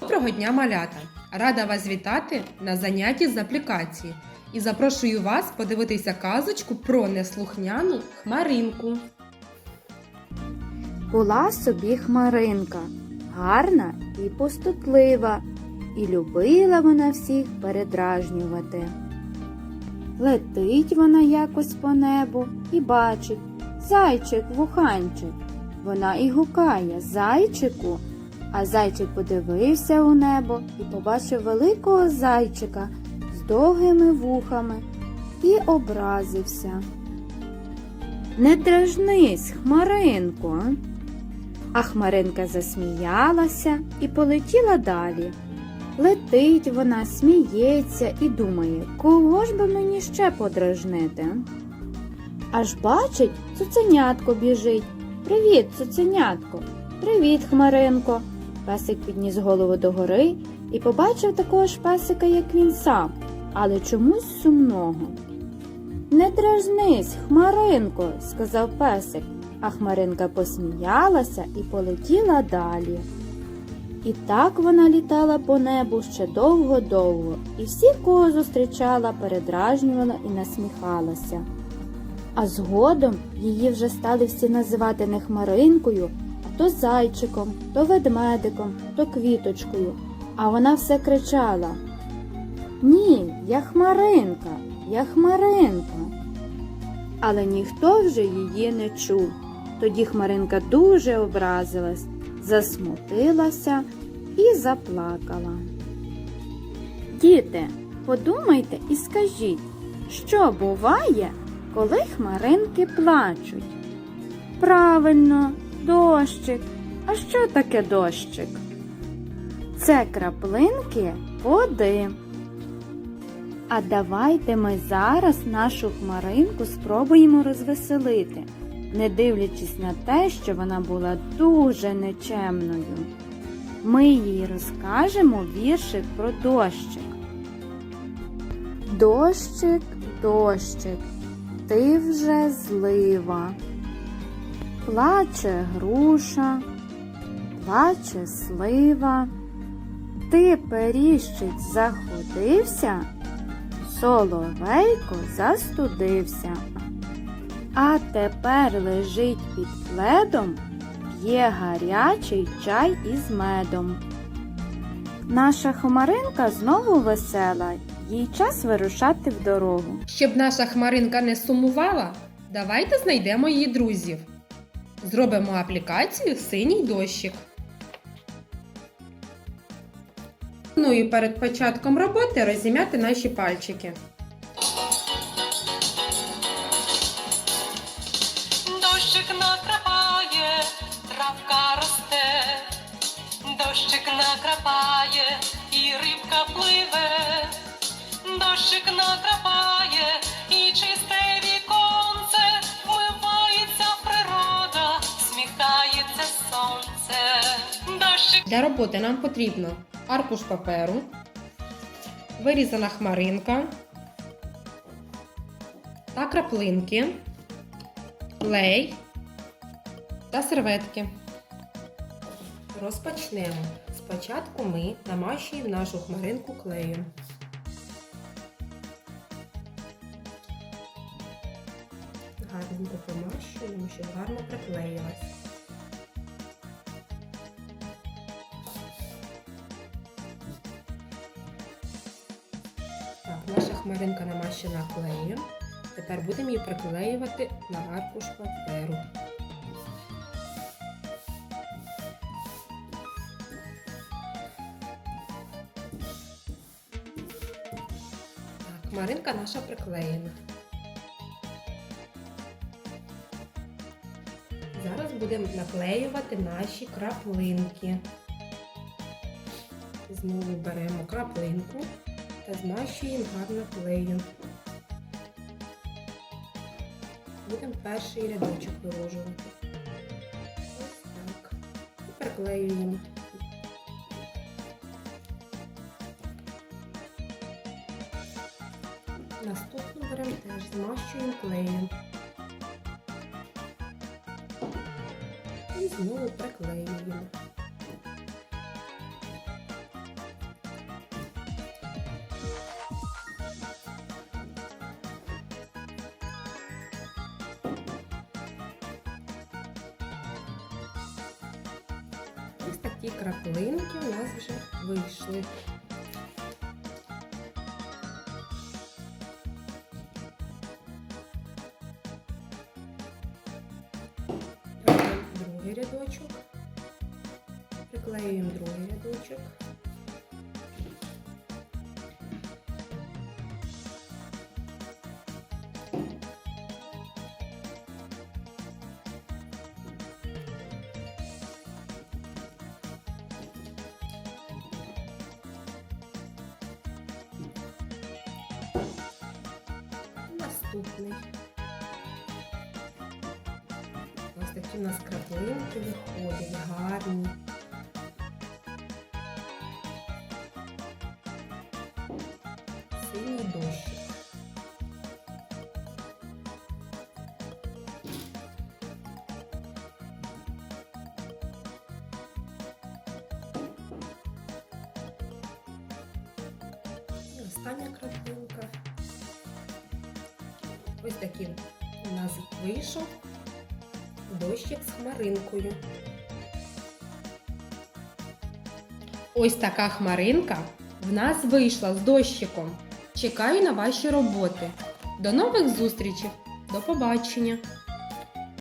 Доброго дня, малята! Рада вас вітати на занятті з аплікації і запрошую вас подивитися казочку про неслухняну хмаринку. Була собі хмаринка, гарна і пустотлива, і любила вона всіх передражнювати. Летить вона якось по небу і бачить зайчик вуханчик. Вона і гукає зайчику, а зайчик подивився у небо і побачив великого зайчика з довгими вухами і образився. Не дражнись, хмаринко. А хмаринка засміялася і полетіла далі. Летить вона, сміється і думає, кого ж би мені ще подражнити. Аж бачить, цуценятко біжить. Привіт, цуценятко. Привіт, хмаринко. Песик підніс голову догори і побачив такого ж песика, як він сам, але чомусь сумного. Не дражнись, Хмаринко, сказав песик, а Хмаринка посміялася і полетіла далі. І так вона літала по небу ще довго-довго, і всіх, кого зустрічала, передражнювала і насміхалася. А згодом її вже стали всі називати не хмаринкою, а то зайчиком, то ведмедиком, то квіточкою. А вона все кричала Ні, я хмаринка, я хмаринка. Але ніхто вже її не чув. Тоді хмаринка дуже образилась, засмутилася і заплакала. Діти, подумайте і скажіть, що буває, коли хмаринки плачуть? Правильно, дощик. А що таке дощик? Це краплинки води. А давайте ми зараз нашу хмаринку спробуємо розвеселити, не дивлячись на те, що вона була дуже нечемною. Ми їй розкажемо віршик про дощик. Дощик, дощик, ти вже злива. Плаче груша, плаче слива. Ти періщить заходився, соловейко застудився. А тепер лежить під пледом, п'є гарячий чай із медом. Наша хмаринка знову весела, їй час вирушати в дорогу. Щоб наша хмаринка не сумувала, давайте знайдемо її друзів. Зробимо аплікацію Синій дощик. Пропоную перед початком роботи розім'яти наші пальчики. Дощик накрапає, травка росте, дощик накрапає, і рибка пливе, Для роботи нам потрібно аркуш паперу, вирізана хмаринка та краплинки, клей та серветки. Розпочнемо. Спочатку ми намащуємо нашу хмаринку клеєм. Гарненько помащуємо, щоб гарно приклеїлась. Хмаринка намащена клеєм. Тепер будемо її приклеювати на аркуш паперу. Так, хмаринка наша приклеєна. Зараз будемо наклеювати наші краплинки. Знову беремо краплинку та змащуємо гарно клею. Будемо перший рядочок виложувати. Ось так. І приклеюємо. Наступну беремо теж змащуємо клеєм. І знову приклеюємо. Такі краплинки у нас вже вийшли. Другий рядочок. Приклеюємо другий рядочок. Наступний. Ось такі у нас краплинки виходять, гарні. Синій дощик. Остання. Ось такий у нас вийшов дощик з хмаринкою. Ось така хмаринка в нас вийшла з дощиком. Чекаю на ваші роботи. До нових зустрічей! До побачення!